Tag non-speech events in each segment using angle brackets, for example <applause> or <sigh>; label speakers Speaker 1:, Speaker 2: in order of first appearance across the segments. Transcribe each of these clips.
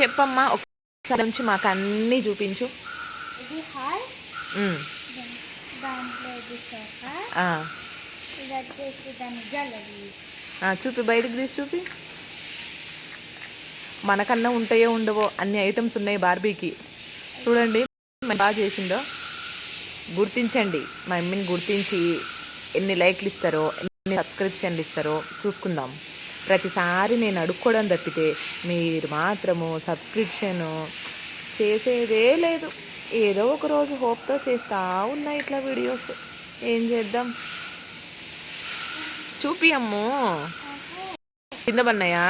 Speaker 1: చెప్పమ్మా ఒకసారి నుంచి మాకు అన్నీ చూపించు.
Speaker 2: ఇది హాల్
Speaker 1: ఉమ్.
Speaker 2: దాంట్లో ఇది సోఫా.
Speaker 1: ఆ.
Speaker 2: ఇది వచ్చేసి దాని జ్యువెలరీ.
Speaker 1: ఆ, చూపి బయటకు తీసి చూపి. మనకన్నా ఉంటాయో ఉండవో అన్ని ఐటమ్స్ ఉన్నాయి బార్బీకి. చూడండి బాగా చేసిందో. గుర్తించండి మా అమ్మని గుర్తించి ఎన్ని లైక్లు ఇస్తారో ఎన్ని సబ్స్క్రిప్షన్లు ఇస్తారో చూసుకుందాం. ప్రతిసారి నేను అడుక్కోవడం తప్పితే మీరు మాత్రము సబ్స్క్రిప్షన్ చేసేదే లేదు. ఏదో ఒక రోజు హోప్తో చేస్తూ ఉన్నాయి ఇట్లా వీడియోస్. ఏం చేద్దాం? చూపి అమ్ము. కింద పన్నాయా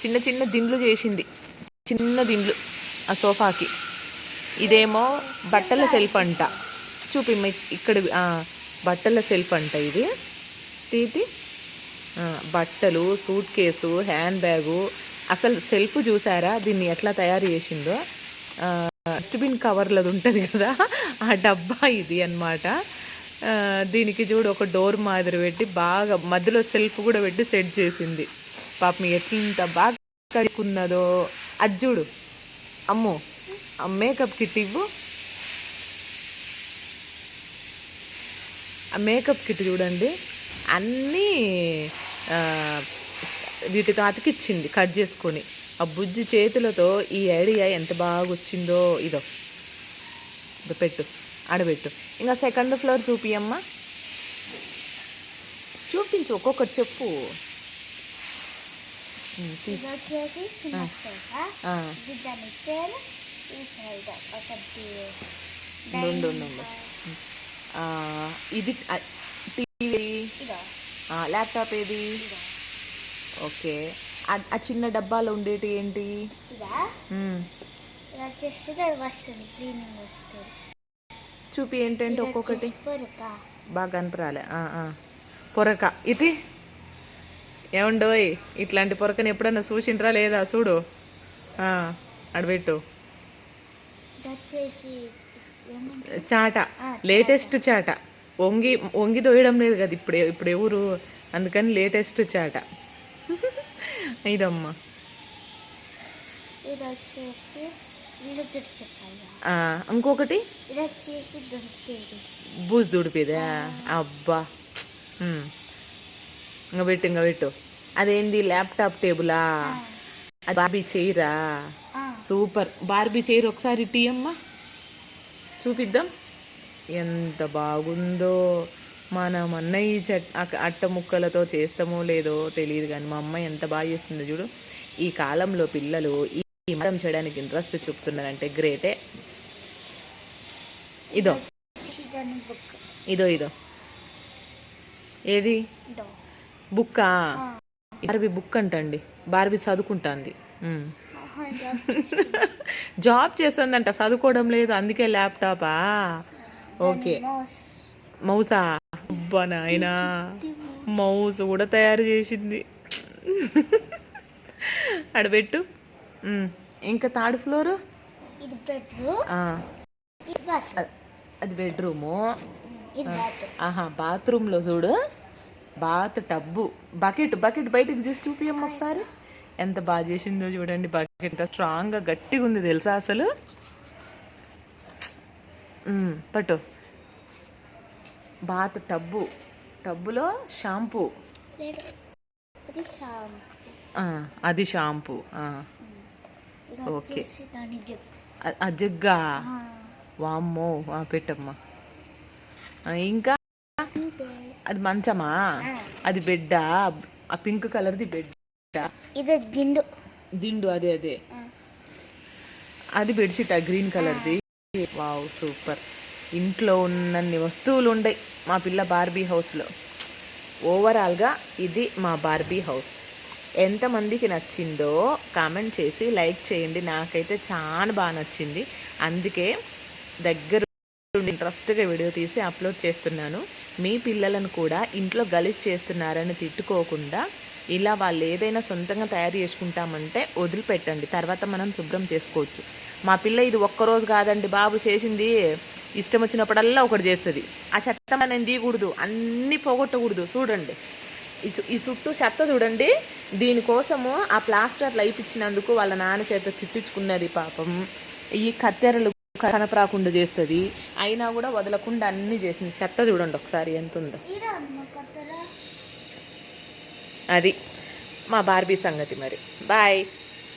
Speaker 1: చిన్న చిన్న దిండ్లు చేసింది. చిన్న దిండ్లు ఆ సోఫాకి. ఇదేమో బట్టల సెల్ఫ్ అంట. చూపి ఇక్కడ బట్టల సెల్ఫ్ అంట ఇది. తీతి బట్టలు సూట్ కేసు హ్యాండ్ బ్యాగు. అసలు సెల్ఫ్ చూసారా? దీన్ని ఎట్లా తయారు చేసిందో? డస్ట్బిన్ కవర్లది ఉంటుంది కదా? ఆ డబ్బా ఇది అన్నమాట. దీనికి చూడు ఒక డోర్ మాదిరి పెట్టి బాగా మధ్యలో సెల్ఫ్ కూడా పెట్టి సెట్ చేసింది. పాపం ఎట్లంత బాగా కడుకున్నదో అది చూడు. అమ్ము మేకప్ కిట్ ఇవ్వు. ఆ మేకప్ కిట్ చూడండి. అన్నీ వీటితో అతికిచ్చింది కట్ చేసుకొని. ఆ బుజ్జి చేతులతో ఈ ఐడియా ఎంత బాగా వచ్చిందో ఇదో పెట్టు ఆడబెట్టు ఇంకా సెకండ్ ఫ్లోర్ చూపియమ్మా. చూపించు ఒక్కొక్కటి చెప్పు.
Speaker 2: ఇది
Speaker 1: ల్యాప్టాప్ ఏది? ఓకే. ఆ- చిన్న డబ్బాలో ఉండేటి ఏంటి? చూపి ఏంటంటే ఒక్కొక్కటి. బాగా కనపరాలే. పొరక. ఇది ఏముండోయ్? ఇట్లాంటి పొరకని ఎప్పుడన్నా చూసిండ్రా లేదా? చూడు. అడబెట్టు చాట. లేటెస్ట్ చాట. వంగి వంగి తోయడం లేదు కదా ఇప్పుడు ఇప్పుడు ఎవరు అందుకని లేటెస్ట్ చాట. ఇదమ్మా. ఇంకొకటి? బూజు దుడిపేదా? అబ్బా. ఇంకా పెట్టు ఇంకా పెట్టు. అదేంది ల్యాప్టాప్ టేబులా అది బార్బీ చైరా సూపర్. బార్బీ చైర్ ఒకసారి టీ అమ్మా చూపిద్దాం. ఎంత బాగుందో మనం అన్న ఈ చట్ అట్ట ముక్కలతో చేస్తామో లేదో తెలియదు కానీ మా అమ్మ ఎంత బాగా చేస్తుందో చూడు. ఈ కాలంలో పిల్లలు ఈ మతం చేయడానికి ఇంట్రెస్ట్ చూపుతున్నారంటే గ్రేటే. ఇదో. ఇదో ఇదో. ఏది? బుక్కా? బార్బీ బుక్ అంటండి. బార్బీ చదువుకుంటాంది. <laughs> జాబ్ చేస్తుందంట. చదువుకోవడం లేదు. అందుకే ల్యాప్టాపా? Okay
Speaker 2: mouse.
Speaker 1: అబ్బా నాయనా. మౌస్ కూడా తయారు చేసింది. అడబెట్టు. ఇంకా థర్డ్ ఫ్లోర్?
Speaker 2: ఇది బెడ్రూమ్.
Speaker 1: అది బెడ్రూము. ఆహా బాత్రూంలో చూడు. Bath tub. బకెట్ బకెట్ బయటకు చూసి చూపియమ్మ ఒకసారి. ఎంత బాగా చేసిందో చూడండి. బకెట్ ఎంత స్ట్రాంగ్గా గట్టిగా ఉంది తెలుసా అసలు? పట్టు. Bath tub. టబ్బులో షాంపూ. అది షాంపూ. ఓకే. జగ్గా? వామ్మో. పెట్టమ్మా. ఇంకా? అది మంచమా? అది బెడ్డా? ఆ పింక్ కలర్ది బెడ్
Speaker 2: ఇది దిండు
Speaker 1: దిండు అదే అదే. అది బెడ్షీట్? ఆ. గ్రీన్ కలర్ది? Wow super. ఇంట్లో ఉన్నన్ని వస్తువులు ఉండయి మా పిల్ల బార్బీ హౌస్లో. ఓవరాల్గా ఇది మా బార్బీ హౌస్. ఎంతమందికి నచ్చిందో కామెంట్ చేసి లైక్ చేయండి. నాకైతే చాలా బాగా నచ్చింది. అందుకే దగ్గర ఇంట్రెస్ట్గా వీడియో తీసి అప్లోడ్ చేస్తున్నాను. మీ పిల్లలను కూడా ఇంట్లో గలీజ్ చేస్తున్నారని తిట్టుకోకుండా ఇలా వాళ్ళు ఏదైనా సొంతంగా తయారు చేసుకుంటామంటే వదిలిపెట్టండి. తర్వాత మనం శుభ్రం చేసుకోవచ్చు. మా పిల్ల ఇది ఒక్కరోజు కాదండి బాబు చేసింది. ఇష్టం వచ్చినప్పుడల్లా ఒకటి చేస్తుంది. ఆ చెత్త మనం తీయకూడదు. అన్నీ పోగొట్టకూడదు. చూడండి. ఈ చుట్టూ చెత్త చూడండి. దీనికోసము ఆ ప్లాస్టర్ లైపిచ్చినందుకు వాళ్ళ నాన్న చేత తిట్టించుకున్నది పాపం. ఈ కత్తెరలు కనపరాకుండా చేస్తుంది. అయినా కూడా వదలకుండా అన్ని చేసింది. చెత్త చూడండి ఒకసారి ఎంత ఉందో అది మా బార్బీ సంగతి మరి. బాయ్